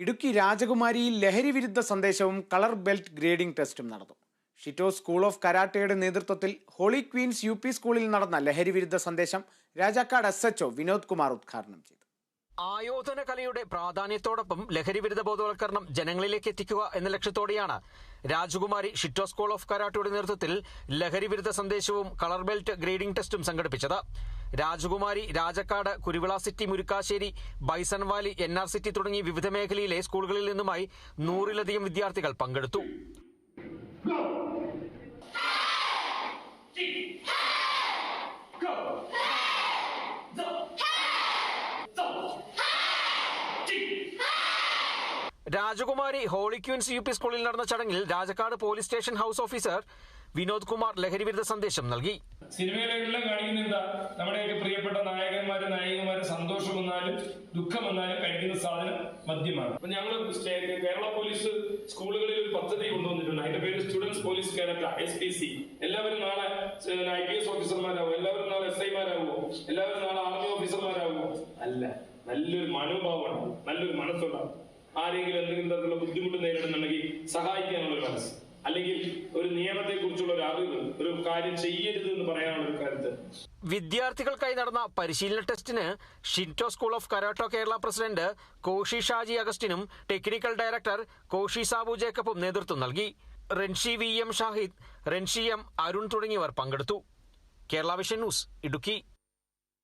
ഇടുക്കി രാജകുമാരിയിൽ ലഹരി വിരുദ്ധ സന്ദേശവും കളർ ബെൽറ്റ് ഗ്രേഡിംഗ് ടെസ്റ്റും നടന്നു. ഷിറ്റോ സ്കൂൾ ഓഫ് കരാട്ടയുടെ നേതൃത്വത്തിൽ ഹോളി ക്വീൻസ് യു പി സ്കൂളിൽ നടന്ന ലഹരി വിരുദ്ധ സന്ദേശം രാജാക്കാട് എസ് എച്ച്ഒ വിനോദ് കുമാർ ഉദ്ഘാടനം ചെയ്തു. ആയോധന കലയുടെ പ്രാധാന്യത്തോടൊപ്പം ലഹരി വിരുദ്ധ ബോധവൽക്കരണം ജനങ്ങളിലേക്ക് എത്തിക്കുക എന്ന ലക്ഷ്യത്തോടെയാണ് രാജകുമാരി ഷിറ്റോ സ്കൂൾ ഓഫ് കരാട്ടയുടെ നേതൃത്വത്തിൽ ലഹരി വിരുദ്ധ സന്ദേശവും കളർ ബെൽറ്റ് ഗ്രേഡിംഗ് ടെസ്റ്റും സംഘടിപ്പിച്ചത്. Rajakumari Rajakkad Kuruvila city Murickassery bison valley N R city തുടങ്ങി വിവിധ മേഖലയിലെ സ്കൂളുകളിൽ നിന്നുമായി നൂറിലധികം വിദ്യാർത്ഥികൾ പങ്കെടുത്തു. രാജകുമാരി ഹോളി ക്യൂൻസ് യു പി സ്കൂളിൽ നടന്ന ചടങ്ങിൽ Rajakkad police station house officer Vinod Kumar ലഹരി വിരുദ്ധ സന്ദേശം നൽകി. സിനിമയിലെല്ലാം കാണിക്കുന്ന എന്താ? നമ്മുടെയൊക്കെ പ്രിയപ്പെട്ട നായകന്മാര് നായികമാര് സന്തോഷം വന്നാലും ദുഃഖം വന്നാലും കഴിക്കുന്ന സാധനം മദ്യമാണ്. അപ്പൊ ഞങ്ങൾ കേരള പോലീസ് സ്കൂളുകളിൽ ഒരു പദ്ധതി കൊണ്ടുവന്നിട്ടുണ്ട്. അതിന്റെ പേര് students police Kerala S P C. എല്ലാവരും നാളെ ഐ പി എസ് ഓഫീസർമാരാകുമോ എല്ലാവരും നാളെ എസ് ഐമാരാകുമോ എല്ലാവരും നാളെ ആർമി ഓഫീസർമാരാകുമോ അല്ല നല്ലൊരു മനോഭാവമാണ്. നല്ലൊരു മനസ്സുണ്ടാവും ആരെങ്കിലും എന്തെങ്കിലും തരത്തിലുള്ള ബുദ്ധിമുട്ട് നേരിടുന്നുണ്ടെങ്കിൽ സഹായിക്കാനുള്ള മനസ്സ്. അല്ലെങ്കിൽ ഒരു നിയമത്തെ കുറിച്ചുള്ള ഒരു അറിവ് ഒരു കാര്യം ചെയ്യരുത് എന്ന് പറയാനുള്ള ഒരു കരുത്ത് വിദ്യാർത്ഥികൾക്കായി നടന്ന പരിശീലന ടെസ്റ്റിന് Shinto school of karate Kerala president Kyoshi Shaji അഗസ്റ്റിനും technical director Kyoshi Sabu ജേക്കബും നേതൃത്വം നൽകി. Renshi V M Shahid Renshi M Arun തുടങ്ങിയവർ പങ്കെടുത്തു. Kerala vision news Idukki.